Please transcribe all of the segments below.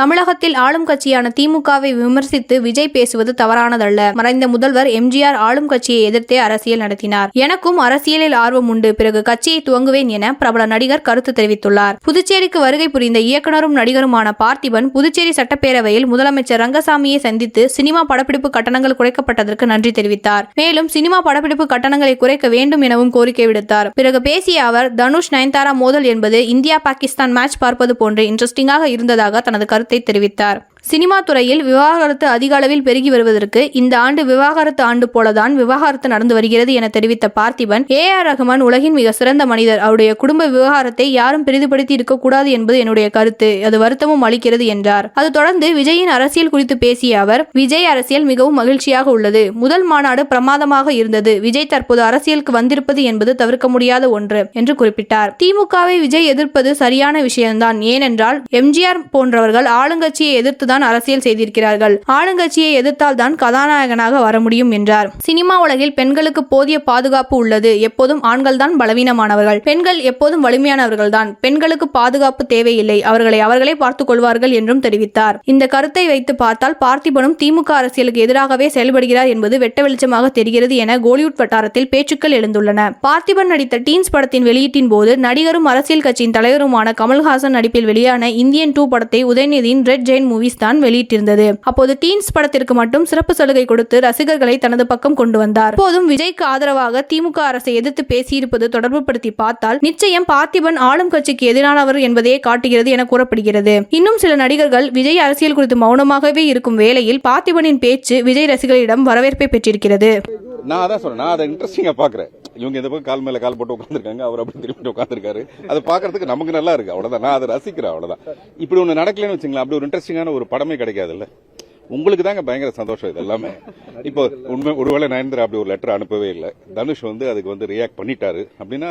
தமிழகத்தில் ஆளும் கட்சியான திமுகவை விமர்சித்து விஜய் பேசுவது தவறானதல்ல. மறைந்த முதல்வர் எம்ஜிஆர் ஆளும் கட்சியை எதிர்த்தே அரசியல் நடத்தினார். எனக்கும் அரசியலில் ஆர்வம் உண்டு. பிறகு கட்சியை துவங்குவேன் என பிரபல நடிகர் கருத்து தெரிவித்துள்ளார். புதுச்சேரிக்கு வருகை புரிந்த இயக்குனரும் நடிகருமான பார்த்திபன் புதுச்சேரி சட்டப்பேரவையில் முதலமைச்சர் ரங்கசாமியை சந்தித்து சினிமா படப்பிடிப்பு கட்டணங்கள் குறைக்கப்பட்டதற்கு நன்றி தெரிவித்தார். மேலும் சினிமா படப்பிடிப்பு கட்டணங்களை குறைக்க வேண்டும் எனவும் கோரிக்கை விடுத்தார். பிறகு பேசிய அவர் தனுஷ் நயன்தாரா மோதல் என்பது இந்தியா பாகிஸ்தான் மேட்ச் பார்ப்பது போன்று இன்ட்ரெஸ்டிங்காக இருந்ததாக தனது கருத்து தெரிவித்தார். சினிமா துறையில் விவாகரத்து அதிக அளவில் பெருகி வருவதற்கு இந்த ஆண்டு விவாகரத்து ஆண்டு போலதான் விவாகரத்து நடந்து வருகிறது என தெரிவித்த பார்த்திபன் ஏ ஆர் ரஹ்மான் உலகின் மிக சிறந்த மனிதர். அவருடைய குடும்ப விவகாரத்தை யாரும் பெரிதுபடுத்தி இருக்கக்கூடாது என்பது என்னுடைய கருத்து. அது வருத்தமும் அளிக்கிறது என்றார். அது தொடர்ந்து விஜயின் அரசியல் குறித்து பேசிய அவர் விஜய் அரசியல் மிகவும் மகிழ்ச்சியாக உள்ளது. முதல் மாநாடு பிரமாதமாக இருந்தது. விஜய் தற்போது அரசியலுக்கு வந்திருப்பது என்பது தவிர்க்க முடியாத ஒன்று என்று குறிப்பிட்டார். திமுகவை விஜய் எதிர்ப்பது சரியான விஷயம்தான். ஏனென்றால் எம்ஜிஆர் போன்றவர்கள் ஆளுங்கட்சியை எதிர்த்துதான் அரசியல் செய்திருக்கிறார்கள். ஆளுங்கட்சியை எதிர்த்தால் தான் கதாநாயகனாக வர முடியும் என்றார். சினிமா உலகில் பெண்களுக்கு போதிய பாதுகாப்பு உள்ளது. எப்போதும் ஆண்கள் தான் பலவீனமானவர்கள். பெண்கள் எப்போதும் வலிமையானவர்கள் தான். பெண்களுக்கு பாதுகாப்பு தேவையில்லை. அவர்களை அவர்களே பார்த்துக் கொள்வார்கள் என்றும் தெரிவித்தார். இந்த கருத்தை வைத்து பார்த்தால் பார்த்திபனும் திமுக அரசியலுக்கு எதிராகவே செயல்படுகிறார் என்பது வெட்ட வெளிச்சமாக தெரிகிறது என கோலிவுட் வட்டாரத்தில் பேச்சுக்கள் எழுந்துள்ளன. பார்த்திபன் நடித்த டீன்ஸ் படத்தின் வெளியீட்டின் போது நடிகரும் அரசியல் கட்சியின் தலைவருமான கமல்ஹாசன் நடிப்பில் வெளியான இந்தியன் டூ படத்தை உதயநிதியின் ரெட் ஜெயின் மூவிஸ் தான் வெளியிட்டிருந்தது. அப்போது டீன்ஸ் படத்திற்கு மட்டும் சிறப்பு சலுகை கொடுத்து ரசிகர்களை தனது பக்கம் கொண்டு வந்தார். போதும் விஜய்க்கு ஆதரவாக திமுக அரசை எதிர்த்து பேசியிருப்பது தொடர்புபடுத்தி பார்த்தால் நிச்சயம் பார்த்திபன் ஆளும் கட்சிக்கு எதிரானவர் என்பதையே காட்டுகிறது என கூறப்படுகிறது. இன்னும் சில நடிகர்கள் விஜய் அரசியல் குறித்து மௌனமாகவே இருக்கும் வேளையில் பார்த்திபனின் பேச்சு விஜய் ரசிகர்களிடம் வரவேற்பை பெற்றிருக்கிறது. நான் அதான் சொல்றேன் நான் அதை இன்ட்ரெஸ்டிங்கா பாக்குறேன் இவங்க இந்த பக்கம் கால் மேல கால் போட்டு உட்காந்துருக்காங்க அவர் அப்படி திரும்பிட்டு உட்காந்துருக்காரு அதை பாக்குறதுக்கு நமக்கு நல்லா இருக்கு அவ்வளவுதான். நான் அதை ரசிக்கிறேன் அவ்வளவுதான். இப்படி ஒண்ணு நடக்கலன்னு வச்சுங்களேன் அப்படி ஒரு இன்ட்ரெஸ்டிங்கான ஒரு படமே கிடைக்காதுல்ல? உங்களுக்கு தாங்க பயங்கர சந்தோஷம் இது எல்லாமே இப்போ உண்மை ஒருவேளை நயன்தரா அப்படி ஒரு லெட்டர் அனுப்பவே இல்லை. தனுஷ் வந்து அதுக்கு வந்து ரியாக்ட் பண்ணிட்டாரு. அப்படின்னா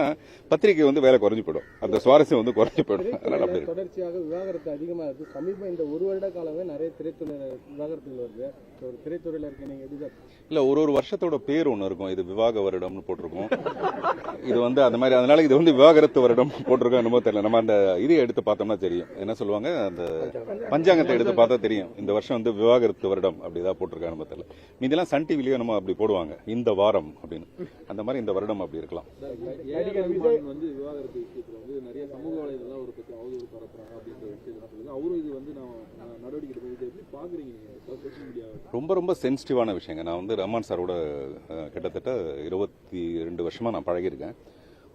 பத்திரிக்கை வந்து வேலை குறைஞ்சு போயிடும் அந்த சுவாரஸ்யம் வந்து குறைஞ்சு போயிடும் அதனால அப்படி. தொடர்ச்சியாக விவாகரத்து அதிகமாக இருக்கு. சமீபம் இந்த ஒரு வருட காலமே நிறைய திரைத்துறை விவாகரத்துகள் வருது. ஒரு திரைத்துறையில இருக்க நீங்க எதிர்பார்த்து இல்ல ஒரு ஒரு வருஷத்தோட பேர் ஒண்ணு இருக்கும். இது விவாக வருடம்னு போட்டிருக்கோம். இது வந்து அந்த மாதிரி அதனால இது வந்து விவாகரத்து வருடம் போட்டிருக்கோம் என்னமோ தெரியல. நம்ம அந்த இதை எடுத்து பார்த்தோம்னா தெரியும். என்ன சொல்லுவாங்க? அந்த பஞ்சாங்கத்தை. எடுத்து பார்த்தா தெரியும். இந்த வருஷம் வந்து விவாகரத்து வருடம் அப்படிதான் போட்டிருக்காங்க நம்ம தெரியல சன் டிவிலயும் நம்ம அப்படி போடுவாங்க. இந்த வாரம் அப்படின்னு. அந்த மாதிரி இந்த வருடம் அப்படி இருக்கலாம். நடிகர் விஜய் வந்து விவாகரத்து விஷயத்துல வந்து நிறைய சமூக வலைதளம் ஒரு பத்தி அவதூறு பரப்புறாங்க அப்படின்ற விஷயத்தை சொல்லுங்க. அவரும் இது வந்து நான் நான் நடவடிக்கை எடுப்பேன். இதை எப்படி பாக்குறீங்க நீங்க? சோசியல் மீடியா ரொம்ப ரொம்ப சென்சிட்டிவான விஷயங்க. நான் வந்து ரஹ்மான் சாரோட கிட்டத்தட்ட இருபத்தி ரெண்டு வருஷமா நான் பழகியிருக்கேன்.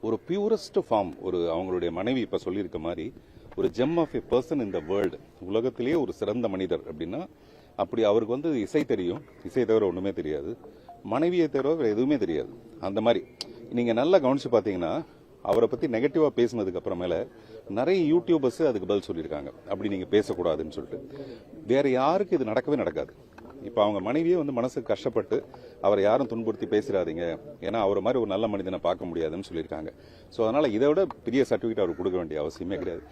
ஒரு பியூரஸ்ட் ஃபார்ம் ஒரு அவங்களுடைய மனைவி இப்ப சொல்லியிருக்க மாதிரி ஒரு ஜெம் ஆஃப் எ பர்சன் இந்த வேர்ல்டு உலகத்திலேயே ஒரு சிறந்த மனிதர் அப்படின்னா அப்படி அவருக்கு வந்து இசை தெரியும். இசை தவிர ஒன்றுமே தெரியாது. மனைவியை தவிர எதுவுமே தெரியாது. அந்த மாதிரி. நீங்கள் நல்லா கவனிச்சு பார்த்தீங்கன்னா அவரை பற்றி நெகட்டிவாக பேசினதுக்கு அப்புறமேல நிறைய யூடியூபர்ஸ் அதுக்கு பதில் சொல்லியிருக்காங்க. அப்படி நீங்கள் பேசக்கூடாதுன்னு சொல்லிட்டு. வேற யாருக்கு இது நடக்கவே நடக்காது. இப்போ அவங்க மனைவியே வந்து மனசுக்கு கஷ்டப்பட்டு அவரை யாரும் துன்புறுத்தி பேசிடாதீங்க. ஏன்னா அவரை மாதிரி ஒரு நல்ல மனிதனை பார்க்க முடியாதுன்னு சொல்லியிருக்காங்க. ஸோ அதனால் இதை விட பெரிய சர்டிஃபிகேட் அவர் கொடுக்க வேண்டிய அவசியமே கிடையாது.